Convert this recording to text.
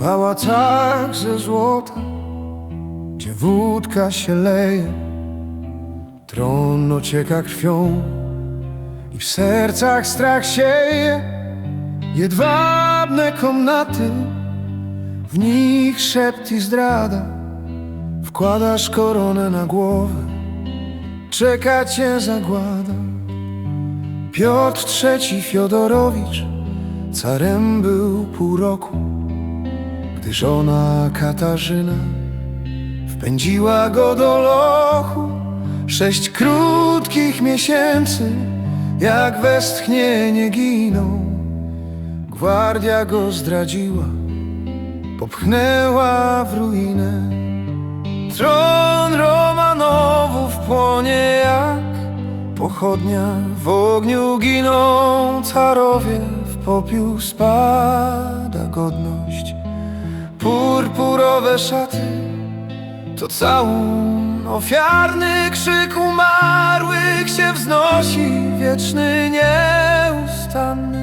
pałacach ze złota, gdzie wódka się leje, tron ocieka krwią i w sercach strach sieje. Jedwabne komnaty, w nich szept i zdrada. Wkładasz koronę na głowę, czeka cię zagłada. Piotr III Fiodorowicz carem był pół roku, gdy żona Katarzyna wpędziła go do lochu. Sześć krótkich miesięcy, jak westchnienie giną. Gwardia go zdradziła, popchnęła w ruinę. Tron Romanowów płonie jak pochodnia. W ogniu giną carowie, w popiół spada godność. Purpurowe szaty to całun Ofiarny. Krzyk umarłych się wznosi Wieczny, nieustanny